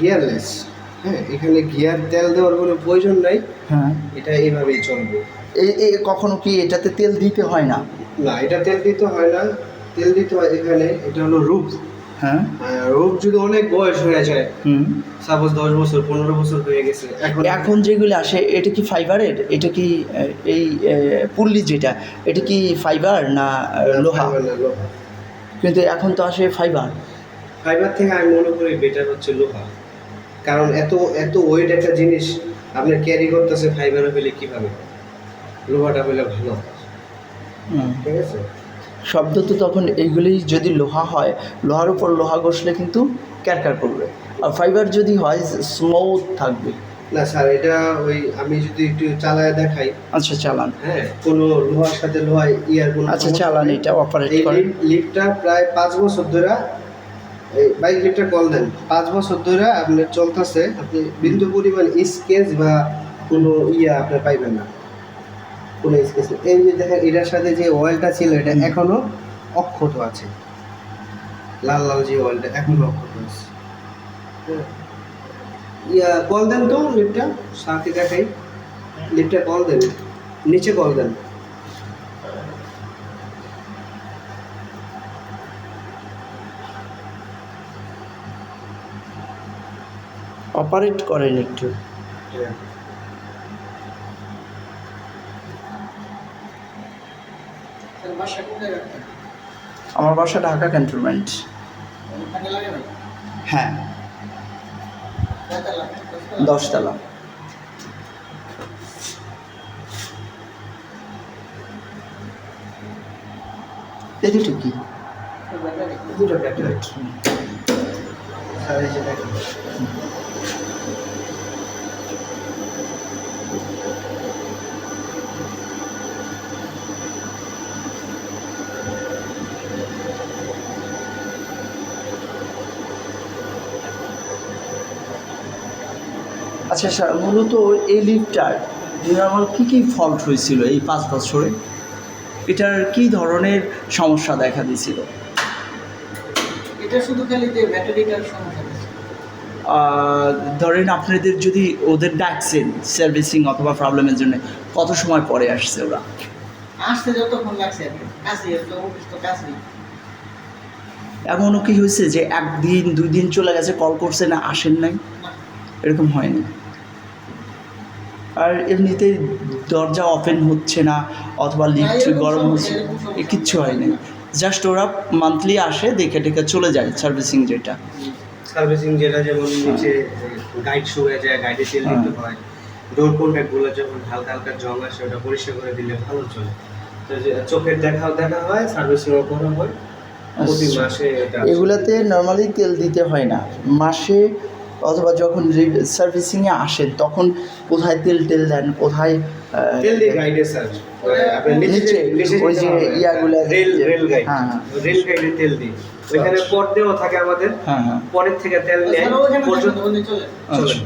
গিয়ারলেস হ্যাঁ এখানে গিয়ার তেল দেওয়ার কোনো প্রয়োজন নাই। হ্যাঁ। এটা এইভাবেই চলবে। এই এই কখনো কি এটাতে তেল দিতে হয় না? না এটা তেল দিতে হয় না। তেল দিতে হয় এখানে এটা হলো রূপ। হ্যাঁ। রূপ যদি অনেক বয়স হয়ে যায় হুম। সাপোজ দশ বছর পনেরো বছর হয়ে গেছে এখন এখন যেগুলো আসে এটা কি ফাইবারের? এটা কি এই পুল্লি যেটা এটা কি ফাইবার না লোহা? ফাইবার না, লোহা। কিন্তু এখন তো আসে ফাইবার। ফাইবার থেকে আমি মনে করি বেটার হচ্ছে লোহা। কারণ এত এত ওয়েট একটা জিনিস আপনার ক্যারি করতেছে ফাইবারে পেলে কীভাবে? লোহাটা পেলে ভালো। ঠিক আছে? শব্দ তো তখন এইগুলি যদি লোহা হয় লোহার উপর লোহা ঘষলে কিন্তু ক্যারকার করবে। আর ফাইবার যদি হয় স্মুথ থাকবে। না স্যার এটা ওই আমি যদি একটু চালায় দেখাই। আচ্ছা চালান। হ্যাঁ কোনো লোহার সাথে লোহা ইয়ার কোনো আচ্ছা চালান এটা অপারেট করেন। লিফটটা প্রায় পাঁচ বছর ধরে বাইক লিফটটা কল দেন পাঁচ বছর ধরে আপনার চলতেছে আপনি বিন্দু পরিমাণ স্কেচ বা কোনো ইয়া আপনি পাইবেন না। কোনো স্কেচ এই যে দেখেন এটার সাথে যে অয়েলটা ছিল এটা হুম। এখনও অক্ষত আছে। লাল লাল যে অয়েলটা এখনও অক্ষত আছে। ইয়া কল দেন তো লিফটটা সাথে দেখাই। লিফটটা কল দেন নিচে কল দেন। অপারেট করেন একটু। আমার বাসা ঢাকা ক্যান্টনমেন্ট। হ্যাঁ। দশতলা? এই দুটো কি? দুটো ব্যাটারি আচ্ছা স্যার মূলত এই লিফটার আমার কী কী ফল্ট হয়েছিল এই পাঁচ বছরে? এটার কী ধরনের সমস্যা দেখা দিয়েছিল? এটা শুধু খালি যে ব্যাটারিটার সমস্যা ধরেন আপনাদের যদি ওদের ডাকছেন সার্ভিসিং অথবা প্রবলেমের জন্য কত সময় পরে আসছে ওরা? আসতে যতক্ষণ লাগছে কাছে অফিস তো কাছেই। এমনও কি হয়েছে যে একদিন দুই দিন চলে গেছে কল করছে না আসেন নাই? এরকম হয়নি? আর এমনিতে দরজা ওপেন হচ্ছে না অথবা লিফট গরম হচ্ছে কিচ্ছু হয়নি জাস্ট ওরা মান্থলি আসে দেখে টেকে চলে যায় সার্ভিসিং যেটা। সার্ভিসিং যেটা যেমন নিচে গাইড শু হয়ে যায় গাইডে তেল দিতে হয়। ডোর কন্ট্যাক্টগুলো যখন হালকা হালকা জং আসে ওটা পরিষ্কার করে দিলে ভালো চলে। তো যে চোখের দেখাও দেখা হয় সার্ভিসিংও করা হয়। প্রতি আচ্ছা। এগুলাতে নর্মালি তেল দিতে হয় না। মাসে অথবা যখন সার্ভিসিংয়ে আসে তখন কোথায় তেল টেল দেন কোথায় তেল দিয়ে গাইডে স্যার নিচে ওই যে ইয়াগুলা রেল রেল গাইড হ্যাঁ, হ্যাঁ। রেল গাইডে তেল দিই। ওইখানে পর্দেও থাকে আমাদের। হ্যাঁ হ্যাঁ। পরের থেকে তেল নেয় পর্যন্ত চলে চলে। আচ্ছা।